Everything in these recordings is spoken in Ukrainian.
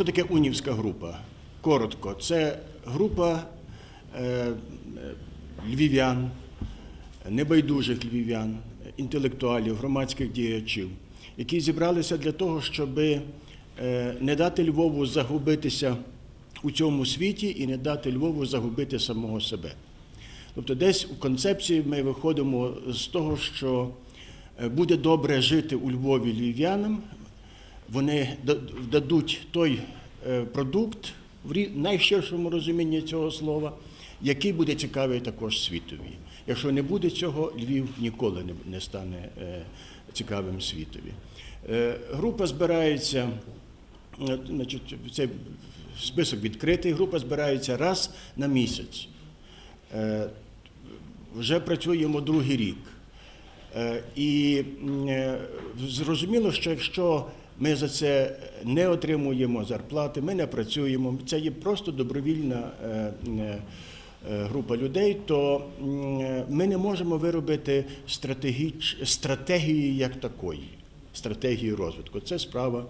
Що таке унівська група? Коротко, це група е, львів'ян, небайдужих львів'ян, інтелектуалів, громадських діячів, які зібралися для того, щоб е, не дати Львову загубитися у цьому світі і не дати Львову загубити самого себе. Тобто, десь у концепції ми виходимо з того, що е, буде добре жити у Львові львів'янам, вони дадуть той е, продукт в найширшому розумінні цього слова, який буде цікавий також світові. Якщо не буде цього, Львів ніколи не- не стане е, цікавим світові. Е, Група збирається, значить, цей список відкритий, група збирається раз на місяць. Вже працюємо другий рік. І зрозуміло, що якщо ми за це не отримуємо зарплати, ми не працюємо, це є просто добровільна е, е, е, група людей, то ми не можемо виробити стратегіч, стратегії як такої, стратегії розвитку. Це справа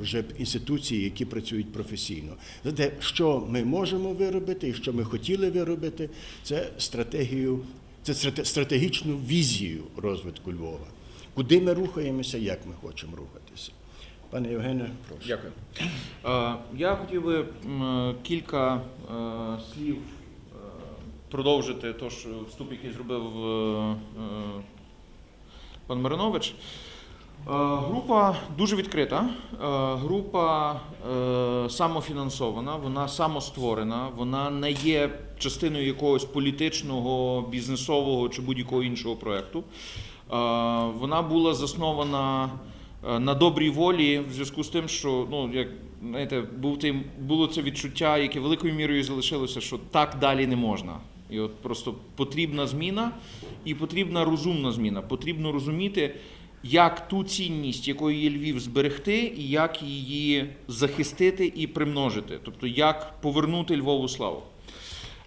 вже інституцій, які працюють професійно. Зате, що ми можемо виробити і що ми хотіли виробити, це стратегію, це страте- стратегічну візію розвитку Львова. Куди ми рухаємося, як ми хочемо рухатися. Пане Євгене, прошу. Дякую. Е, Я хотів би кілька е, слів е, продовжити то, що вступ, який зробив пан Маринович. Група дуже відкрита. Група самофінансована, вона самостворена, вона не є частиною якогось політичного, бізнесового чи будь-якого іншого проєкту. Вона була заснована на добрій волі в зв'язку з тим, що ну як знаєте, був той, було це відчуття, яке великою мірою залишилося, що так далі не можна. І от просто потрібна зміна і потрібна розумна зміна. Потрібно розуміти, як ту цінність, якою є Львів, зберегти, і як її захистити і примножити, тобто як повернути Львову славу.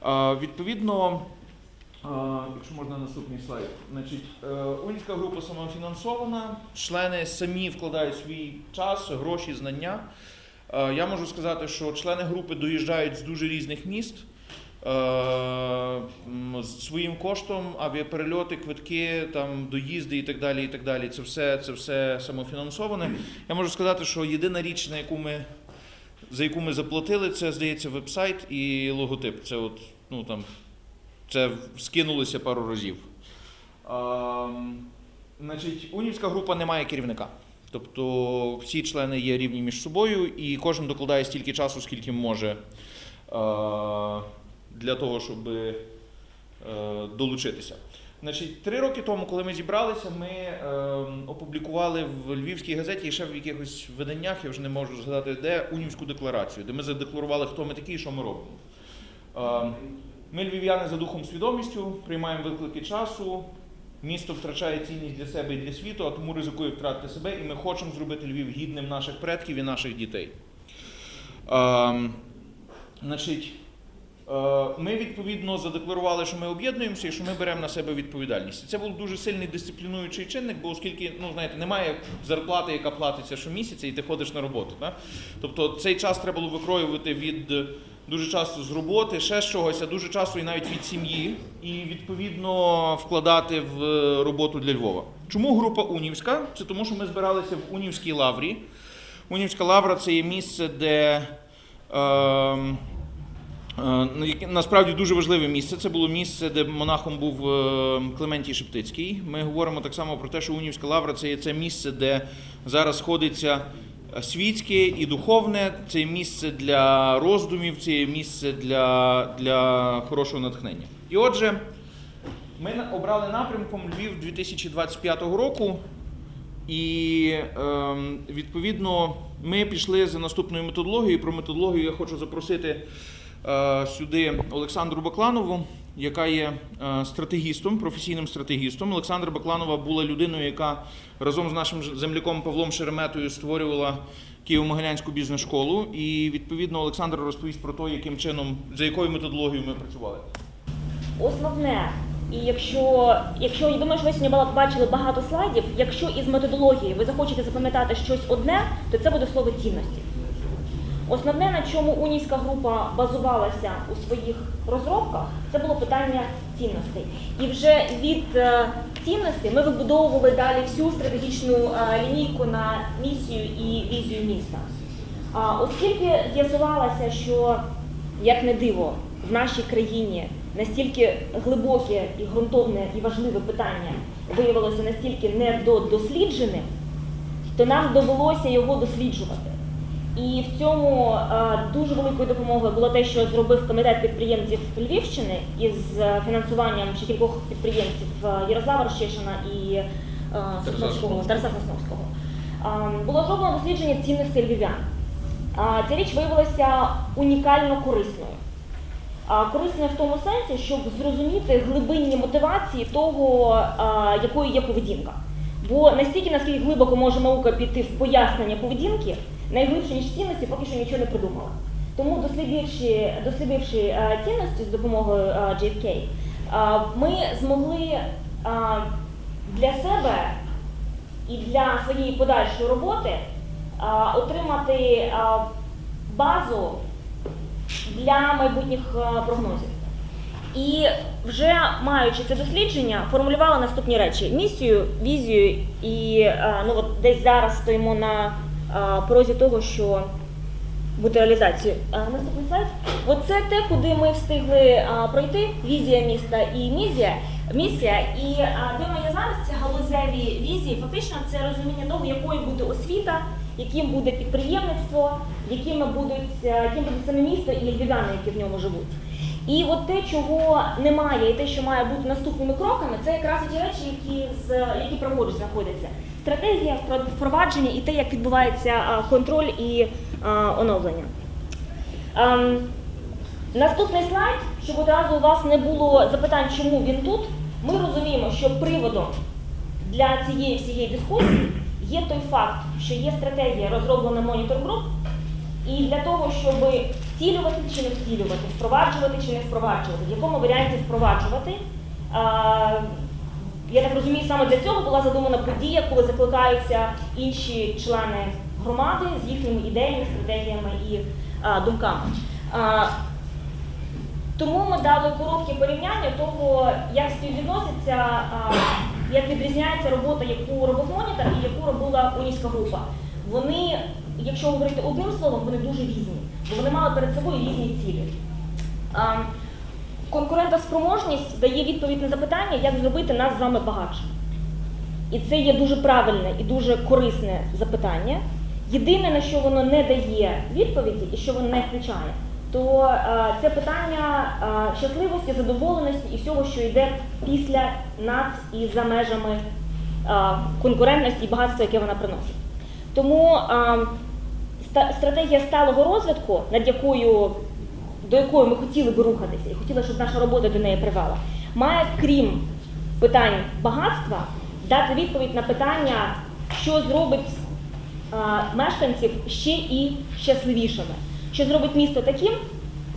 Е, Відповідно, е, якщо можна наступний слайд, значить, е, Унівська група самофінансована, члени самі вкладають свій час, гроші, знання. Е, Я можу сказати, що члени групи доїжджають з дуже різних міст. е, З своїм коштом, авіаперельоти, квитки, там, доїзди і так далі. і так далі. Це все, це все самофінансоване. Я можу сказати, що єдина річ, на яку ми, за яку ми заплатили, це, здається, веб-сайт і логотип. Це от, ну, там, це скинулося пару разів. А, значить, унівська група не має керівника. Тобто всі члени є рівні між собою, і кожен докладає стільки часу, скільки може а, для того, щоб е, долучитися. Значить, три роки тому, коли ми зібралися, ми е, опублікували в Львівській газеті і ще в якихось виданнях, я вже не можу згадати, де унівську декларацію, де ми задекларували, хто ми такі і що ми робимо. Е, ми львів'яни за духом свідомістю, приймаємо виклики часу. Місто втрачає цінність для себе і для світу, а тому ризикує втратити себе, і ми хочемо зробити Львів гідним наших предків і наших дітей. Ем, значить, е, ми відповідно задекларували, що ми об'єднуємося і що ми беремо на себе відповідальність. Це був дуже сильний дисциплінуючий чинник, бо оскільки ну знаєте, немає зарплати, яка платиться щомісяця, і ти ходиш на роботу. Да? Тобто цей час треба було викроювати від дуже часто з роботи, ще з чогось, а дуже часто і навіть від сім'ї, і відповідно вкладати в е, роботу для Львова. Чому група Унівська? Це тому, що ми збиралися в Унівській лаврі. Унівська лавра це є місце, де. ем, Е, ну, Насправді дуже важливе місце. Це було місце, де монахом був е, Клементій Шептицький. Ми говоримо так само про те, що Унівська лавра це є це місце, де зараз сходиться е, світське і духовне. Це місце для роздумів, це місце для, для хорошого натхнення. І отже, ми обрали напрямком Львів 2025 року. І ем, відповідно ми пішли за наступною методологією. Про методологію я хочу запросити сюди Олександру Бакланову, яка є е, стратегістом, професійним стратегістом. Олександра Бакланова була людиною, яка разом з нашим земляком Павлом Шереметою створювала Києво-Могилянську бізнес-школу. І відповідно Олександр розповість про те, яким чином, за якою методологією ми працювали. Основне, і якщо, якщо я думаю, що ви сьогодні бачили багато слайдів, якщо із методології ви захочете запам'ятати щось одне, то це буде слово цінності. Основне, на чому унійська група базувалася у своїх розробках, це було питання цінностей. І вже від е, цінностей ми вибудовували далі всю стратегічну е, лінійку на місію і візію міста. Оскільки з'ясувалося, що як не диво, в нашій країні настільки глибоке і ґрунтовне і важливе питання виявилося настільки недодослідженим, то нам довелося його досліджувати. І в цьому е, дуже великою допомогою було те, що зробив комітет підприємців Львівщини із е, фінансуванням ще кількох підприємців е, Ярослава Рощишина і Сосновського, Тараса Сосновського. Було зроблено дослідження цінностей львів'ян. А, Ця річ виявилася унікально корисною. А, Корисною в тому сенсі, щоб зрозуміти глибинні мотивації того, якою є поведінка. Бо настільки, наскільки глибоко може наука піти в пояснення поведінки, найглибше ніж цінності, поки що нічого не придумала. Тому дослідивши, дослідивши е, цінності з допомогою е, JFK, е, ми змогли е, для себе і для своєї подальшої роботи а, отримати а, базу для майбутніх а, прогнозів. І вже маючи це дослідження, формулювала наступні речі: місію, візію, і а, ну от десь зараз стоїмо на порозі того, що буде реалізацією. Наступний слайд. Оце те, куди ми встигли пройти: візія міста і місія. Місія, і де ми зараз, це галузеві візії. Фактично, це розуміння того, якою буде освіта, яким буде підприємництво, якими будуть, яким буде саме місто і львів'яни, які в ньому живуть. І от те, чого немає, і те, що має бути наступними кроками, це якраз ті речі, які з які праворуч знаходяться. Стратегія впровадження і те, як відбувається контроль і а, оновлення. Ем, Наступний слайд, щоб одразу у вас не було запитань, чому він тут. Ми розуміємо, що приводом для цієї всієї дискусії є той факт, що є стратегія розроблена монітор груп, і для того, щоб втілювати чи не втілювати, впроваджувати чи не впроваджувати, в якому варіанті впроваджувати. Я так розумію, саме для цього була задумана подія, коли закликаються інші члени громади з їхніми ідеями, стратегіями і думками. Тому ми дали коротке порівняння того, як співвідноситься, як відрізняється робота, яку робив монітор і яку робила унійська група. Вони, якщо говорити одним словом, вони дуже різні, бо вони мали перед собою різні цілі. А, Конкурентоспроможність дає відповідь на запитання, як зробити нас з вами багатше. І це є дуже правильне і дуже корисне запитання. Єдине, на що воно не дає відповіді і що воно не включає, то це питання щасливості, задоволеності і всього, що йде після над і за межами конкурентності і багатства, яке вона приносить. Тому стратегія сталого розвитку, над якою до якої ми хотіли би рухатися і хотіли, щоб наша робота до неї привела, має, крім питань багатства, дати відповідь на питання, що зробить мешканців ще і щасливішими, що зробить місто таким,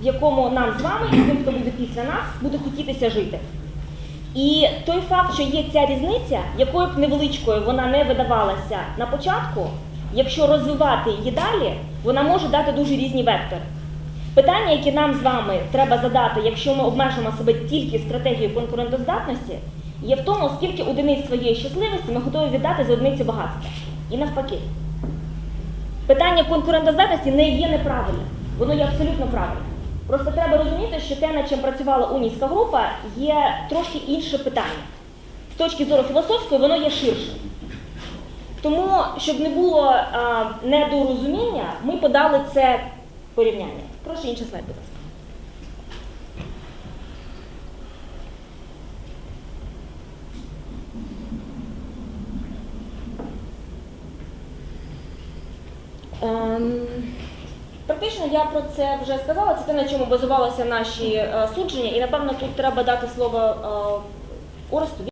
в якому нам з вами і тим, хто буде після нас, буде хотітися жити. І той факт, що є ця різниця, якою б невеличкою вона не видавалася на початку, якщо розвивати її далі, вона може дати дуже різні вектори. Питання, які нам з вами треба задати, якщо ми обмежимо себе тільки стратегією конкурентоздатності, є в тому, скільки одиниць своєї щасливості ми готові віддати за одиницю багатства. І навпаки. Питання конкурентоздатності не є неправильним, воно є абсолютно правильним. Просто треба розуміти, що те, над чим працювала унійська група, є трошки інше питання. З точки зору філософської, воно є ширшим. Тому, щоб не було а, недорозуміння, ми подали це порівняння. Прошу інший слайд, будь ласка. Ем, Практично я про це вже сказала. Це те, на чому базувалися наші е, судження, і напевно тут треба дати слово е, Оресту.